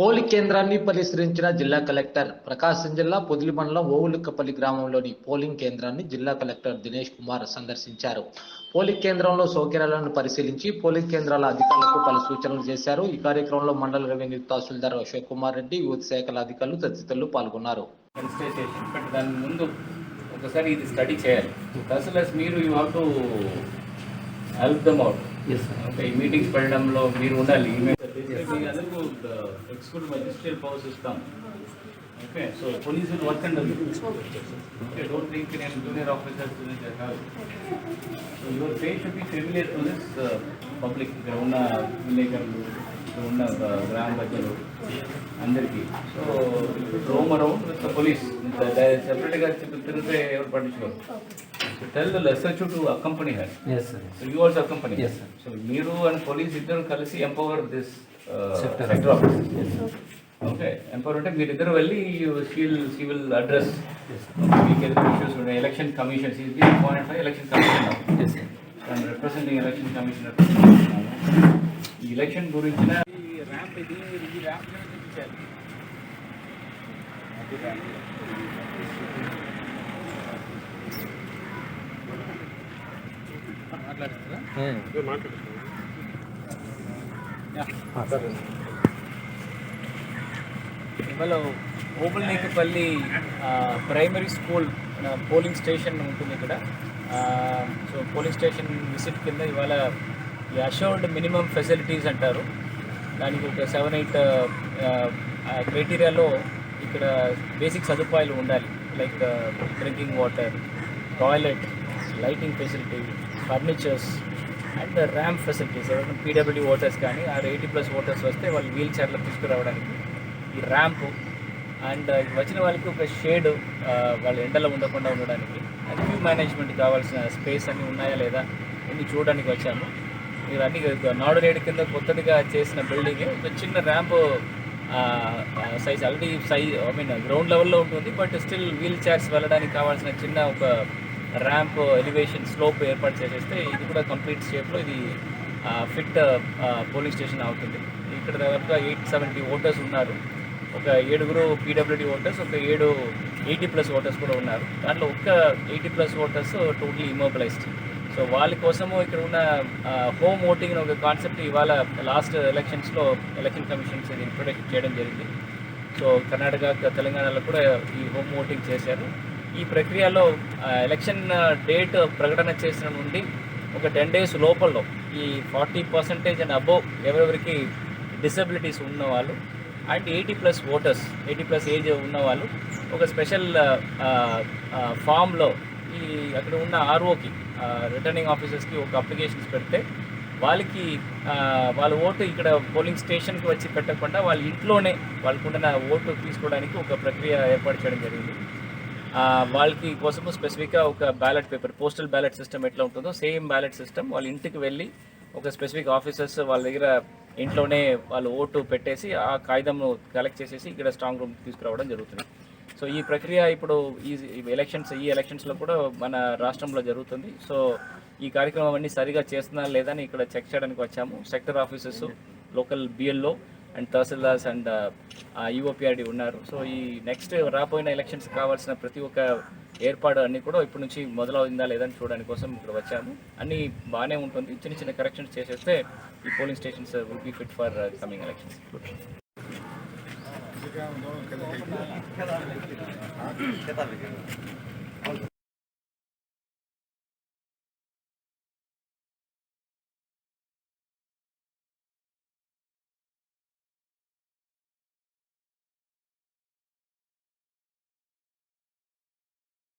Polling కేంద్రాన్ని పరిశీలించిన జిల్లా కలెక్టర్ ప్రకాశం జిల్లా పొదిలి మండలం ఓవులుక్కపల్లి గ్రామంలోని పోలింగ్ కేంద్రాన్ని జిల్లా కలెక్టర్ దినేష్ కుమార్ సందర్శించారు. పోలింగ్ కేంద్రంలో సౌకర్యాలను పరిశీలించి పోలింగ్ కేంద్రాల అధికారులకు పలు సూచనలు చేశారు. ఈ కార్యక్రమంలో మండల రెవెన్యూ తహసీల్దార్ అశోక్ కుమార్ రెడ్డి యువత శాఖల అధికారులు తదితరులు పాల్గొన్నారు. దాని ముందు ఒకసారి ఇది స్టడీ చేయాలి. మీరు you to help them out okay ఈ మీటింగ్స్ పెట్టడంలో మీరు ఉండాలి. అందరికీ ఎక్స్క్యూటివ్ మెజిస్ట్రియల్ పవర్స్ ఇస్తాం okay so police work and okay don't think నేను జూనియర్ ఆఫీసర్స్ కాదు so your face should be familiar to this public ఇక్కడ ఉన్న విలేకరులు ఇక్కడ ఉన్న uh, గ్రామ ప్రజలు అందరికీ so roam around with police సెపరేట్గా తిరిగితే ఎవరు పట్టించుకోరు. Tell lesser to accompany her Yes, sir. So you also accompany Yes, sir. So మీరు అండ్ పోలీస్ ఇద్దరు కలిసి empower this. Sector office okay empower అంటే మీరు ఇద్దరు వెళ్ళి షీల్ షీ విల్ అడ్రస్ మీకు ఏదైనా ఇష్యూస్ ఉన్నాయి election commission is be appoint by election commission Yes, sir. And representing election commissioner ఈ ఎలక్షన్ గురించిన ర్యాంప్ ఇది ఇది ర్యాంప్ చూపించాలి అది ర్యాంప్ మాట్లాడుతుందా ఇవాళ Obulnekapalli primary school polling station ఉంటుంది ఇక్కడ. సో పోలింగ్ స్టేషన్ విజిట్ కింద ఇవాళ ఈ అషోర్డ్ మినిమం ఫెసిలిటీస్ అంటారు. దానికి ఒక సెవెన్ ఎయిట్ క్రైటీరియాలో ఇక్కడ బేసిక్ సదుపాయాలు ఉండాలి. Like drinking water toilet lighting facility furnitures and ramp facilities ఎవరైనా పీడబ్ల్యూ ఓటర్స్ కానీ ఆ ఎయిటీ ప్లస్ ఓటర్స్ వస్తే వాళ్ళు వీల్ చైర్లో తీసుకురావడానికి ఈ ర్యాంపు అండ్ వచ్చిన వాళ్ళకి ఒక షేడ్ వాళ్ళ ఎండలో ఉండకుండా ఉండడానికి. అండ్ వ్యూ మేనేజ్మెంట్ కావాల్సిన స్పేస్ అన్నీ ఉన్నాయా లేదా అన్ని చూడడానికి వచ్చాము. మీరు అన్ని నాడు రేడు కింద కొత్తదిగా చేసిన బిల్డింగ్ ఒక చిన్న ramp size already size I mean ground లెవెల్లో ఉంటుంది బట్ స్టిల్ వీల్ చైర్స్ వెళ్ళడానికి కావాల్సిన చిన్న ఒక ర్యాంప్ ఎలివేషన్ స్లోప్ ఏర్పాటు చేసేస్తే ఇది కూడా కంప్లీట్ షేప్లో ఇది ఫిట్ పోలింగ్ స్టేషన్ అవుతుంది. ఇక్కడ దాదాపుగా ఎయిట్ సెవెంటీ ఓటర్స్ ఉన్నారు. ఒక ఏడుగురు పీడబ్ల్యూడి ఓటర్స్ ఒక ఏడు ఎయిటీ ప్లస్ ఓటర్స్ కూడా ఉన్నారు. దాంట్లో ఒక్క eighty plus voters totally immobilized so వాళ్ళ కోసము ఇక్కడ ఉన్న హోమ్ ఓటింగ్ ఒక కాన్సెప్ట్ ఇవాళ లాస్ట్ ఎలక్షన్స్లో ఎలక్షన్ కమిషన్స్ ఇది ఇంట్రొడక్ట్ చేయడం జరిగింది. సో కర్ణాటక తెలంగాణలో కూడా ఈ హోమ్ ఓటింగ్ చేశారు. ఈ ప్రక్రియలో ఎలక్షన్ డేట్ ప్రకటన చేసిన నుండి ఒక టెన్ డేస్ లోపల్లో ఈ ఫార్టీ పర్సెంటేజ్ అండ్ అబోవ్ ఎవరెవరికి డిసబిలిటీస్ ఉన్నవాళ్ళు and eighty plus voters eighty plus age ఉన్నవాళ్ళు ఒక స్పెషల్ ఫామ్లో ఈ అక్కడ ఉన్న ఆర్ఓకి రిటర్నింగ్ ఆఫీసర్స్కి ఒక అప్లికేషన్స్ పెడితే వాళ్ళకి వాళ్ళ ఓటు ఇక్కడ పోలింగ్ స్టేషన్కి వచ్చి పెట్టకుండా వాళ్ళ ఇంట్లోనే వాళ్ళకున్న ఓటు తీసుకోవడానికి ఒక ప్రక్రియ ఏర్పాటు చేయడం జరిగింది. వాళ్ళకి కోసము స్పెసిఫిక్గా ఒక ballot paper postal ballot system ఎట్లా ఉంటుందో సేమ్ బ్యాలెట్ సిస్టమ్ వాళ్ళ ఇంటికి వెళ్ళి ఒక స్పెసిఫిక్ ఆఫీసర్స్ వాళ్ళ దగ్గర ఇంట్లోనే వాళ్ళు ఓటు పెట్టేసి ఆ కాగితంను కలెక్ట్ చేసేసి ఇక్కడ స్ట్రాంగ్ రూమ్ తీసుకురావడం జరుగుతుంది. సో ఈ ప్రక్రియ ఇప్పుడు ఈ ఎలక్షన్స్ ఈ ఎలక్షన్స్లో కూడా మన రాష్ట్రంలో జరుగుతుంది. సో ఈ కార్యక్రమం అన్నీ సరిగా చేస్తున్నా లేదా అని ఇక్కడ చెక్ చేయడానికి వచ్చాము. Sector officers local BLO and tahsildars and యూఓపిఆర్డి ఉన్నారు. సో ఈ నెక్స్ట్ రాబోయిన ఎలక్షన్స్ కావాల్సిన ప్రతి ఒక్క ఏర్పాటు అన్నీ కూడా ఇప్పటి నుంచి మొదలవుందా లేదని చూడడానికి కోసం ఇక్కడ వచ్చాము. అన్ని బాగానే ఉంటుంది. చిన్న చిన్న కరెక్షన్స్ చేసేస్తే ఈ polling stations will be fit for coming elections